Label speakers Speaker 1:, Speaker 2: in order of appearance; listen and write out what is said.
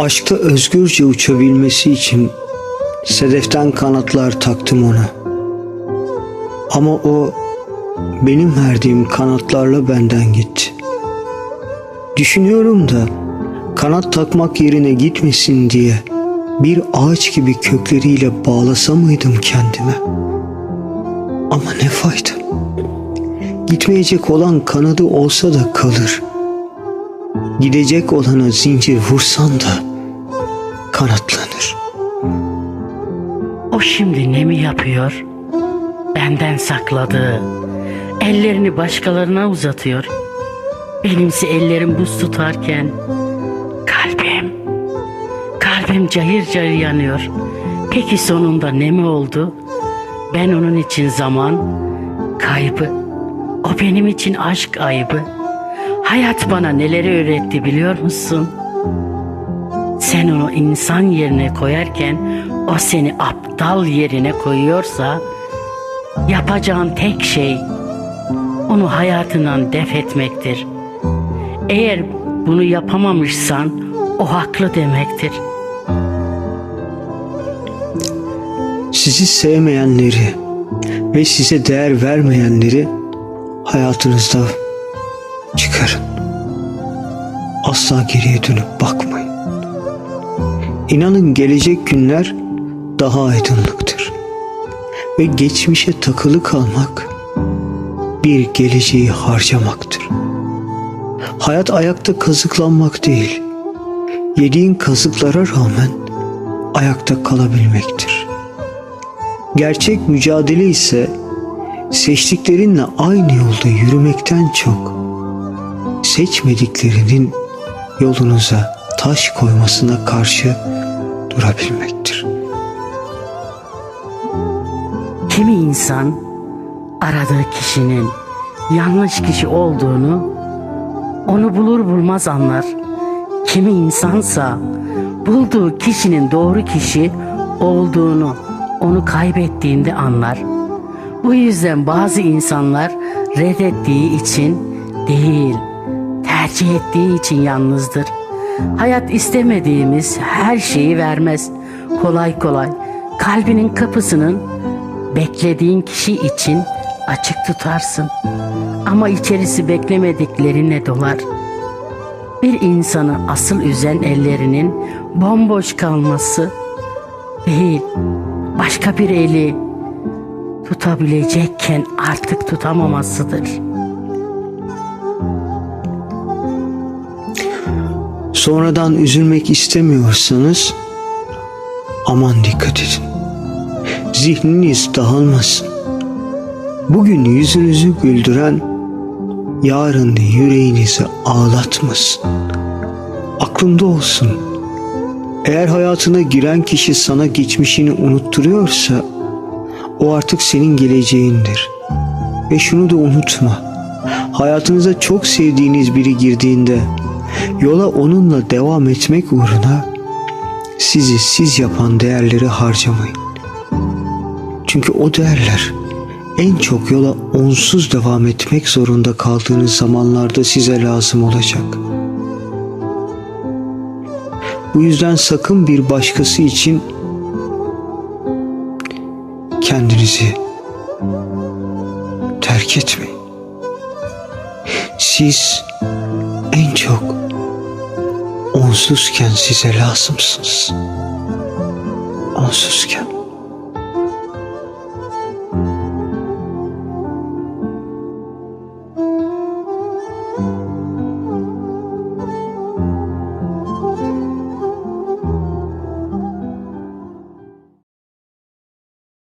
Speaker 1: Aşkta özgürce uçabilmesi için sedeften kanatlar taktım ona. Ama o benim verdiğim kanatlarla benden gitti. Düşünüyorum da kanat takmak yerine gitmesin diye bir ağaç gibi kökleriyle bağlasa mıydım kendime? Ama ne fayda? Gitmeyecek olan kanadı olsa da kalır. Gidecek olana zincir vursan da kanatlanır.
Speaker 2: O şimdi ne mi yapıyor? Benden sakladığı, ellerini başkalarına uzatıyor. Benimse ellerim buz tutarken kalbim, kalbim cayır cayır yanıyor. Peki sonunda ne mi oldu? Ben onun için zaman kaybı, o benim için aşk ayıbı. Hayat bana neleri öğretti biliyor musun? Sen onu insan yerine koyarken o seni aptal yerine koyuyorsa yapacağın tek şey onu hayatından def etmektir. Eğer bunu yapamamışsan o haklı demektir.
Speaker 1: Sizi sevmeyenleri ve size değer vermeyenleri hayatınızda çıkarın. Asla geriye dönüp bakmayın. İnanın gelecek günler daha aydınlıktır. Ve geçmişe takılı kalmak bir geleceği harcamaktır. Hayat ayakta kazıklanmak değil, yediğin kazıklara rağmen ayakta kalabilmektir. Gerçek mücadele ise seçtiklerinle aynı yolda yürümekten çok seçmediklerinin yolunuza taş koymasına karşı durabilmektir.
Speaker 2: Kimi insan aradığı kişinin yanlış kişi olduğunu onu bulur bulmaz anlar. Kimi insansa bulduğu kişinin doğru kişi olduğunu onu kaybettiğinde anlar. Bu yüzden bazı insanlar reddettiği için değil, tercih ettiği için yalnızdır. Hayat istemediğimiz her şeyi vermez kolay kolay. Kalbinin kapısının beklediğin kişi için açık tutarsın. Ama içerisi beklemediklerine dolar. Bir insanı asıl üzen ellerinin bomboş kalması değil, başka bir eli tutabilecekken artık tutamamasıdır.
Speaker 1: Sonradan üzülmek istemiyorsanız aman dikkat edin. Zihniniz dağılmasın. Bugün yüzünüzü güldüren yarın yüreğinizi ağlatmasın. Aklında olsun. Eğer hayatına giren kişi sana geçmişini unutturuyorsa o artık senin geleceğindir. Ve şunu da unutma. Hayatınıza çok sevdiğiniz biri girdiğinde yola onunla devam etmek uğruna sizi siz yapan değerleri harcamayın. Çünkü o değerler en çok yola onsuz devam etmek zorunda kaldığınız zamanlarda size lazım olacak. Bu yüzden sakın bir başkası için kendinizi terk etmeyin. Siz en çok onsuzken size lazımsınız. Onsuzken.